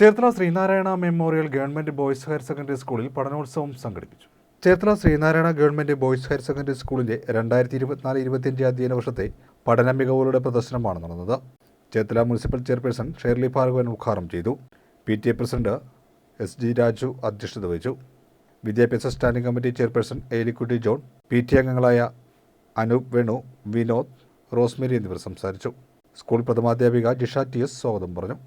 Cherthala Sreenarayana memorial government boys higher secondary സ്കൂളിൽ പഠനോത്സവം സംഘടിപ്പിച്ചു. Cherthala Sreenarayana government boys higher secondary സ്കൂളിന്റെ രണ്ടായിരത്തി ഇരുപത്തിനാല് ഇരുപത്തിയഞ്ച് അധ്യയന വർഷത്തെ പഠന മികവുകളുടെ പ്രദർശനമാണ് നടന്നത്. Cherthala municipal chairperson Shirley Bhargavan ഉദ്ഘാടനം ചെയ്തു. P T A president S G Raju അധ്യക്ഷത വഹിച്ചു. വിദ്യാഭ്യാസ standing committee chairperson Elikutty John P T അംഗങ്ങളായ അനൂപ് വേണു വിനോദ് റോസ്മേരി എന്നിവർ സംസാരിച്ചു. സ്കൂൾ പ്രഥമാധ്യാപിക ജിഷ ടി എസ് സ്വാഗതം പറഞ്ഞു.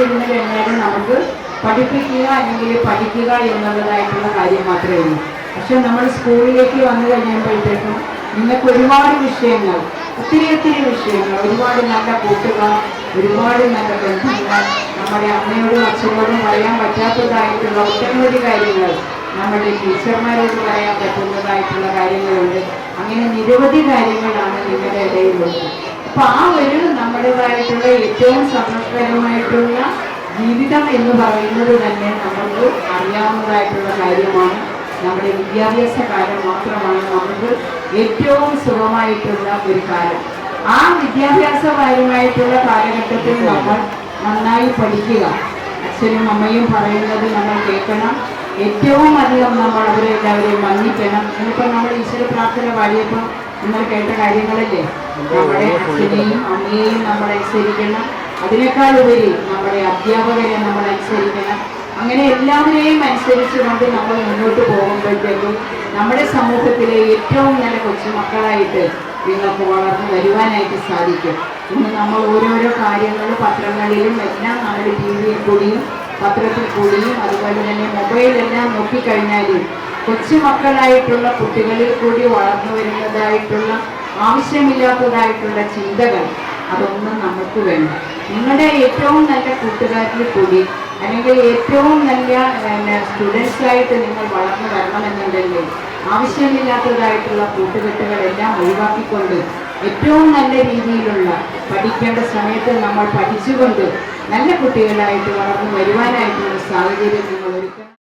നമ്മുടെ വീട്ടിലിരുന്ന് നമുക്ക് പഠിപ്പിക്കുക അല്ലെങ്കിൽ പഠിക്കുക എന്നുള്ളതായിട്ടുള്ള കാര്യം മാത്രമേ ഉള്ളൂ. പക്ഷെ നമ്മൾ സ്കൂളിലേക്ക് വന്നു കഴിയുമ്പോഴത്തേക്കും നിങ്ങൾക്ക് ഒരുപാട് വിഷയങ്ങൾ ഒത്തിരി ഒത്തിരി വിഷയങ്ങൾ ഒരുപാട് നല്ല കൂട്ടുകാർ ഒരുപാട് നല്ല ബന്ധങ്ങൾ നമ്മുടെ അമ്മയോടും അച്ഛനോടും പറയാൻ പറ്റാത്തതായിട്ടുള്ള ഒട്ടനവധി കാര്യങ്ങൾ നമ്മുടെ ടീച്ചർമാരോട് പറയാൻ പറ്റുന്നതായിട്ടുള്ള കാര്യങ്ങളുണ്ട്. അങ്ങനെ നിരവധി കാര്യങ്ങളാണ് നിങ്ങളുടെ ഇടയിലുള്ളത്. അപ്പൊ ആ ഒരു നമ്മുടേതായിട്ടുള്ള ഏറ്റവും സന്തോഷകരമായിട്ടുള്ള ജീവിതം എന്ന് പറയുന്നത് തന്നെ നമുക്ക് അറിയാവുന്നതായിട്ടുള്ള കാര്യമാണ്. നമ്മുടെ വിദ്യാഭ്യാസ കാലം മാത്രമാണ് നമുക്ക് ഏറ്റവും സുഖമായിട്ടുള്ള ഒരു കാലം. ആ വിദ്യാഭ്യാസപരമായിട്ടുള്ള കാലഘട്ടത്തിൽ നമ്മൾ നന്നായി പഠിക്കുക. അച്ഛനും അമ്മയും പറയുന്നത് നമ്മൾ കേൾക്കണം. ഏറ്റവും അധികം നമ്മൾ അവരെ എല്ലാവരെയും മന്നിക്കണം ഇന്നിപ്പോൾ നമ്മൾ ഈശ്വര പ്രാർത്ഥന പാടിയപ്പോൾ നിങ്ങൾ കേട്ട കാര്യങ്ങളല്ലേ? നമ്മുടെ അച്ഛനെയും അമ്മയെയും നമ്മൾ അനുസരിക്കണം. അതിനേക്കാൾ ഉപരി നമ്മുടെ അധ്യാപകരെ നമ്മൾ അനുസരിക്കണം. അങ്ങനെ എല്ലാവരെയും അനുസരിച്ചുകൊണ്ട് നമ്മൾ മുന്നോട്ട് പോകുമ്പോഴത്തേക്കും നമ്മുടെ സമൂഹത്തിലെ ഏറ്റവും നല്ല കൊച്ചുമക്കളായിട്ട് നിങ്ങൾക്ക് വളർന്നു വരുവാനായിട്ട് സാധിക്കും. ഇന്ന് നമ്മൾ ഓരോരോ കാര്യങ്ങൾ പത്രങ്ങളിലും എല്ലാം നമ്മുടെ ടി വിയിൽ കൂടിയും പത്രത്തിൽ കൂടിയും അതുപോലെ തന്നെ മൊബൈലെല്ലാം നോക്കിക്കഴിഞ്ഞാൽ കൊച്ചുമക്കളായിട്ടുള്ള കുട്ടികളിൽ കൂടി വളർന്നു വരുന്നതായിട്ടുള്ള ആവശ്യമില്ലാത്തതായിട്ടുള്ള ചിന്തകൾ അതൊന്നും നമുക്ക് വേണ്ട. നിങ്ങളുടെ ഏറ്റവും നല്ല കൂട്ടുകാരിൽ കൂടി അല്ലെങ്കിൽ ഏറ്റവും നല്ല ആയിട്ട് നിങ്ങൾ വളർന്നു വരണമെന്നുണ്ടെങ്കിൽ ആവശ്യമില്ലാത്തതായിട്ടുള്ള കൂട്ടുകെട്ടുകളെല്ലാം ഒഴിവാക്കിക്കൊണ്ട് ഏറ്റവും നല്ല രീതിയിലുള്ള പഠിക്കേണ്ട സമയത്ത് നമ്മൾ പഠിച്ചുകൊണ്ട് നല്ല കുട്ടികളായിട്ട് വളർന്നു വരുവാനായിട്ടുള്ള സാഹചര്യം നിങ്ങൾ ഒരുക്കണം